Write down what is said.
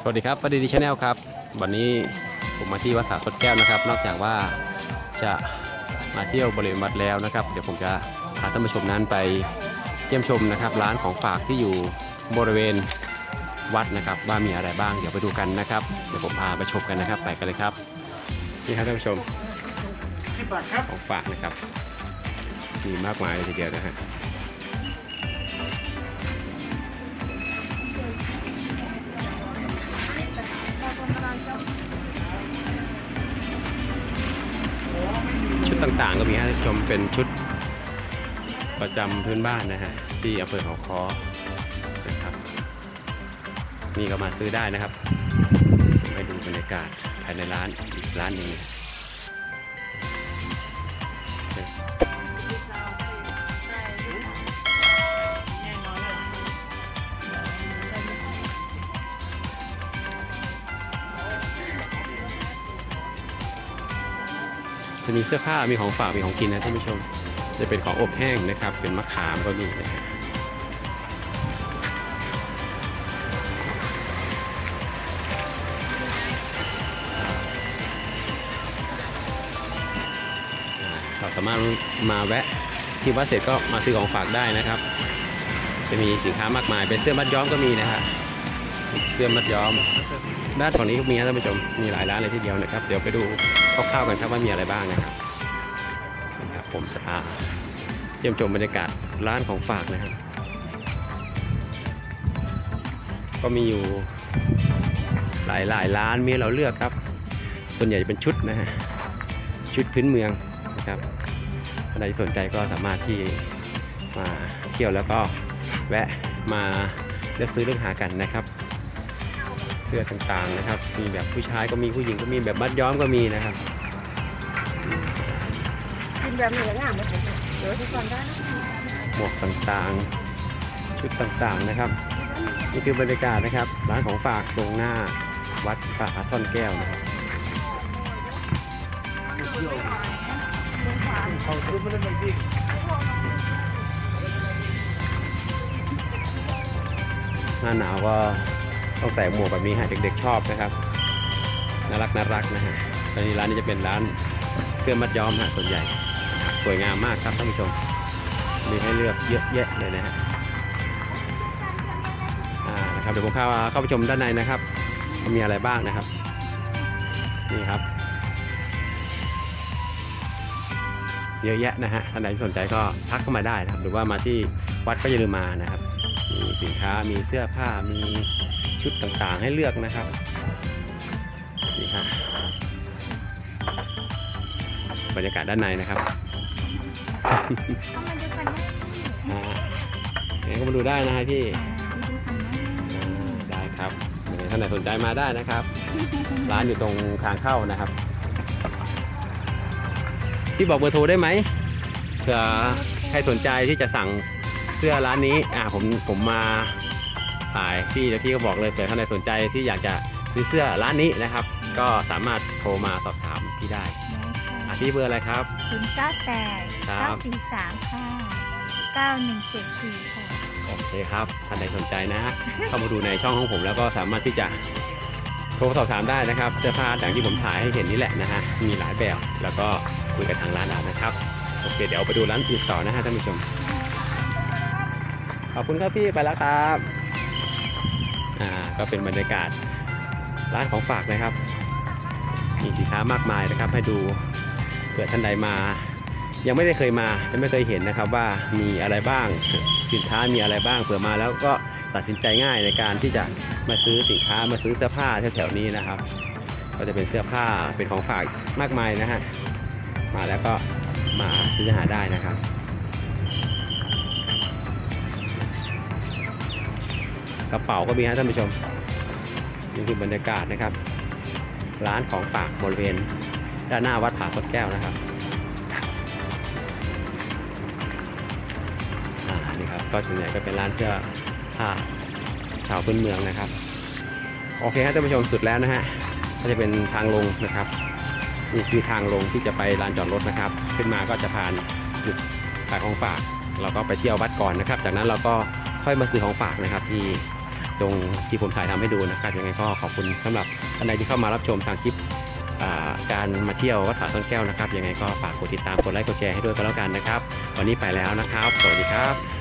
สวัสดีครับประเดดีชาแนลครับ วันนี้ผมมาที่วัดผาสดแก้วนะครับ นอกจากว่าจะมาเที่ยวบริเวณวัดแล้วนะครับ เดี๋ยวผมจะพาท่านผู้ชมนั้นไปเยี่ยมชมนะครับ ร้านของฝากที่อยู่บริเวณวัดนะครับ ว่ามีอะไรบ้างเดี๋ยวไปดูกันนะครับ เดี๋ยวผมพาไปชมกันนะครับ ไปกันเลยครับนี่ครับท่านผู้ชมสิบบาทครับของฝากนะครับมีมากมายเลยทีเดียวนะฮะ ต่างก็มีให้ชมเป็นชุดประจำพื้นบ้านนะฮะที่อำเภอเขาคอนะครับ นี่ก็มาซื้อได้นะครับไปดูบรรยากาศภายในร้านอีกร้านหนึ่ง จะมีเสื้อผ้ามีของฝากมีของกินนะท่านผู้ชม จะเป็นของอบแห้งนะครับ เป็นมะขามก็มีนะฮะอ่าเราสามารถมาแวะที่วัดเสร็จก็มาซื้อของฝากได้นะครับ จะมีสินค้ามากมายเป็นเสื้อมัดย้อมก็มีนะฮะ เสื้อมัดย้อม ด้านฝั่งนี้ก็มีนะท่านผู้ชม มีหลายร้านเลยทีเดียวนะครับ เดี๋ยวไปดูคร่าวๆกันครับว่ามีอะไรบ้างนะครับนะครับ ผมจะพาเยี่ยมชมบรรยากาศร้านของฝากนะครับ ก็มีอยู่หลายหลายๆร้านมีเราเลือกครับ ส่วนใหญ่จะเป็นชุดนะฮะ ชุดพื้นเมืองนะครับใครสนใจก็สามารถที่มาเที่ยวแล้วก็แวะมาเลือกซื้อเลือกหากันนะครับ เสื้อต่างๆนะครับ มีแบบผู้ชายก็มีผู้หญิงก็มีแบบมัดย้อมก็มีนะครับกินแบบเหนืองามไหมคะเดี๋ยวทุกคนได้นะหมวกต่างๆ ชุดต่างๆนะครับ นี่คือบรรยากาศนะครับ ร้านของฝากตรงหน้าวัดป่าซ่อนแก้วนะครับเขาซื้อไม่ได้ไม่ยิ่งหน้าหนาวก็ ต้องใส่หมวกแบบนี้ฮะเด็กๆชอบนะครับน่ารักน่ารักนะฮะตอนนี้ร้านนี้จะเป็นร้านเสื้อมัดย้อมฮะส่วนใหญ่สวยงามมากครับท่านผู้ชมมีให้เลือกเยอะแยะเลยนะฮะนะครับเดี๋ยวผมเข้าเข้าไปชมด้านในนะครับว่ามีอะไรบ้างนะครับนี่ครับ เยอะแยะนะฮะท่านใดที่สนใจก็ทักเข้ามาได้นะครับ หรือว่ามาที่วัดก็อย่าลืมมานะครับ มีสินค้ามีเสื้อผ้ามี ชุดต่างๆให้เลือกนะครับนี่ฮะบรรยากาศด้านในนะครับเอามาดูกันนะอ่าเดี๋ยวก็มาดูได้นะฮะพี่ดูกันนะอ่าได้ครับยังไงท่านไหนสนใจมาได้นะครับ ร้านอยู่ตรงทางเข้านะครับ พี่บอกเบอร์โทรได้ไหมเผื่อใครสนใจที่จะสั่งเสื้อร้านนี้อ่าผมผมมา ถ่ายพี่แล้วพี่ก็บอกเลยเผื่อท่านใดสนใจที่อยากจะซื้อเสื้อร้านนี้นะครับ ก็สามารถโทรมาสอบถามพี่ได้อะพี่เบอร์อะไรครับ ศูนย์เก้าแปดครัเก้าบสี่สามค่ะเก้าหนึ่งเจ็ดสี่ค่ะ โอเคครับ ท่านใดสนใจนะฮะเข้ามาดูในช่องของผมแล้วก็สามารถที่จะโทรสอบถามได้นะครับ เสื้อผ้าอย่างที่ผมถ่ายให้เห็นนี่แหละนะฮะ มีหลายแบบ แล้วก็คุยกับทางร้านเอานะครับ โอเค เดี๋ยวไปดูร้านอื่นต่อนะฮะท่านผู้ชม ขอบคุณครับพี่ ไปแล้วครับ อ่าก็เป็นบรรยากาศร้านของฝากนะครับ มีสินค้ามากมายนะครับ ให้ดูเผื่อท่านใดมา ยังไม่ได้เคยมายังไม่เคยเห็นนะครับว่ามีอะไรบ้างสสินค้ามีอะไรบ้างเผื่อมาแล้วก็ตัดสินใจง่ายในการที่จะมาซื้อสินค้ามาซื้อเสื้อผ้าแถวๆนี้นะครับ ก็จะเป็นเสื้อผ้าเป็นของฝากมากมายนะฮะมาแล้วก็มาซื้อหาได้นะครับ ระเป๋าก็มีฮะท่านผู้ชมนี่คือบรรยากาศนะครับ ร้านของฝากบริเวณด้านหน้าวัดผาสดแก้วนะครับนี่ครับก็ส่วนใหญ่ก็เป็นร้านเสื้อผ้าชาวพื้นเมืองนะครับ โอเคครับท่านผู้ชมสุดแล้วนะฮะก็จะเป็นทางลงนะครับนี่คือทางลงที่จะไปลานจอดรถนะครับ ขึ้นมาก็จะผ่านจุดขายของฝาก เราก็ไปเที่ยววัดก่อนนะครับ จากนั้นเราก็ค่อยมาซื้อของฝากนะครับที่ ตรงที่ผมถ่ายทำให้ดูนะครับยังไงก็ขอบคุณสำหรับท่านใดที่เข้ามารับชมทางคลิปการมาเที่ยววัดผาซ่อนแก้วนะครับยังไงก็ฝากกดติดตามกดไลค์กดแชร์ให้ด้วยก็แล้วกันนะครับ วันนี้ไปแล้วนะครับ สวัสดีครับ